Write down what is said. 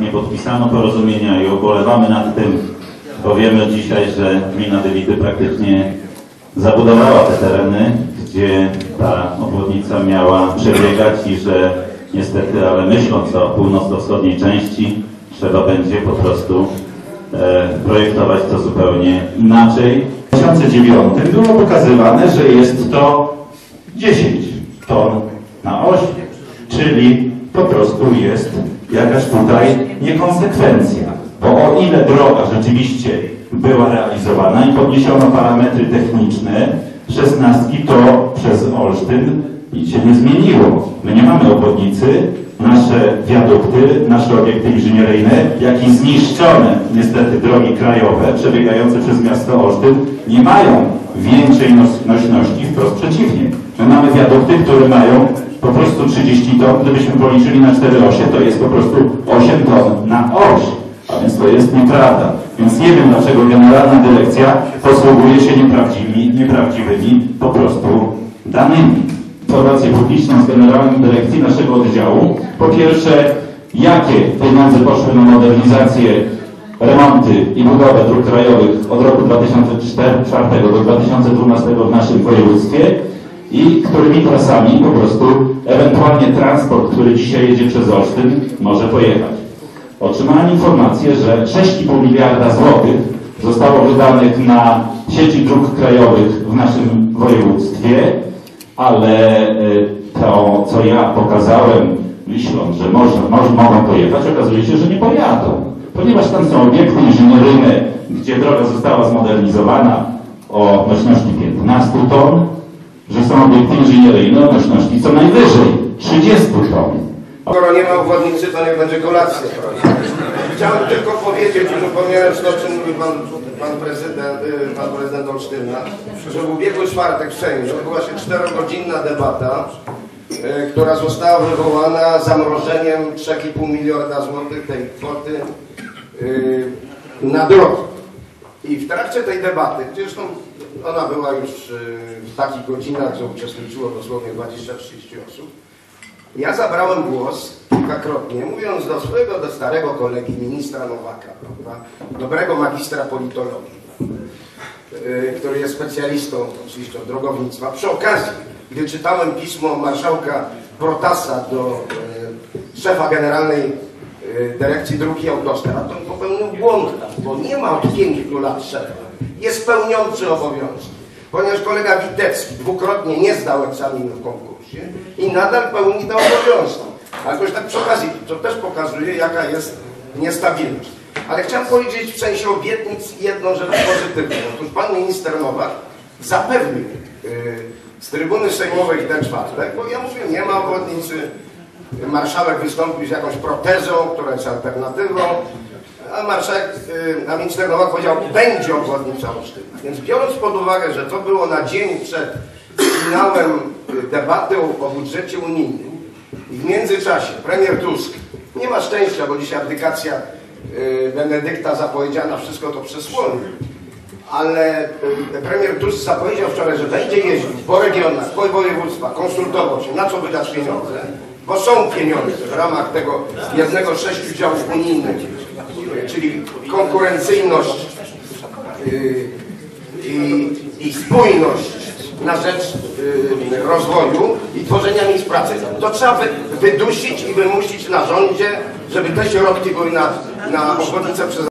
nie podpisano porozumienia i ubolewamy nad tym, bo wiemy dzisiaj, że gmina Dylity praktycznie zabudowała te tereny, gdzie ta obwodnica miała przebiegać i że niestety, ale myśląc o północno-wschodniej części, trzeba będzie po prostu e, projektować to zupełnie inaczej. W 2009 było pokazywane, że jest to 10 ton na oś, czyli po prostu jest jakaś tutaj niekonsekwencja. Bo o ile droga rzeczywiście była realizowana i podniesiono parametry techniczne szesnastki, to przez Olsztyn się nie zmieniło. My nie mamy obwodnicy, nasze wiadukty, nasze obiekty inżynieryjne, jak i zniszczone niestety drogi krajowe przebiegające przez miasto Olsztyn nie mają większej nośności, wprost przeciwnie. My mamy wiadukty, które mają po prostu 30 ton, gdybyśmy policzyli na 4 osie, to jest po prostu 8 ton na oś. A więc to jest nieprawda. Więc nie wiem, dlaczego Generalna Dyrekcja posługuje się nieprawdziwymi, nieprawdziwymi po prostu danymi. Informację publiczną z Generalnej Dyrekcji naszego oddziału. Po pierwsze, jakie pieniądze poszły na modernizację, remonty i budowę dróg krajowych od roku 2004 do 2012 w naszym województwie i którymi trasami po prostu ewentualnie transport, który dzisiaj jedzie przez Olsztyn, może pojechać. Otrzymałem informację, że 6,5 miliarda złotych zostało wydanych na sieci dróg krajowych w naszym województwie, ale y, to, co ja pokazałem, myśląc, że można, moż, mogą pojechać, okazuje się, że nie pojadą. Ponieważ tam są obiekty inżynieryjne, gdzie droga została zmodernizowana o nośności 15 ton, inżynieryjne o nośności co najwyżej 30 ton. Skoro nie ma obwodnicy, to nie będzie kolacji. Chciałem tylko powiedzieć, uzupełniając to, czym mówił pan, pan, prezydent, y, pan prezydent Olsztyna, że w ubiegły czwartek w Sejmie odbyła się czterogodzinna debata, y, która została wywołana zamrożeniem 3,5 miliarda złotych tej kwoty y, na drogi. I w trakcie tej debaty, zresztą ona była już y, w takich godzinach, że uczestniczyło dosłownie 20-30 osób, ja zabrałem głos kilkakrotnie, mówiąc do swojego, do starego kolegi, ministra Nowaka, prawda? dobrego magistra politologii, yy, który jest specjalistą oczywiście od drogownictwa. Przy okazji, gdy czytałem pismo marszałka Protasa do yy, szefa Generalnej Dyrekcji Dróg i Autostrad, popełnił błąd, bo nie ma od pięciu lat szefa. Jest pełniący obowiązki. Ponieważ kolega Witecki dwukrotnie nie zdał egzaminu w konkursie i nadal pełni te obowiązki. Ale jakoś tak przy okazji, to też pokazuje, jaka jest niestabilność. Ale chciałem powiedzieć w sensie obietnic jedną rzecz pozytywną. Otóż pan minister Nowak zapewnił yy, z trybuny sejmowej ten czwartek, bo ja mówię, nie ma obwodnicy, marszałek wystąpił z jakąś protezą, która jest alternatywą, a marszałek, yy, a minister Nowak powiedział, będzie obwodnica Olsztyna. Więc biorąc pod uwagę, że to było na dzień przed finałem y, debaty o, budżecie unijnym i w międzyczasie premier Tusk nie ma szczęścia, bo dzisiaj abdykacja y, Benedykta zapowiedziana, wszystko to przesłoni. Ale y, premier Tusk zapowiedział wczoraj, że będzie jeździć po regionach, po województwach, konsultował się, na co wydać pieniądze, bo są pieniądze w ramach tego jednego sześciu działów unijnych, y, czyli konkurencyjność y, i, i spójność na rzecz y, rozwoju i tworzenia miejsc pracy. To trzeba wy, wydusić i wymusić na rządzie, żeby te środki były na, na obwodnicę przez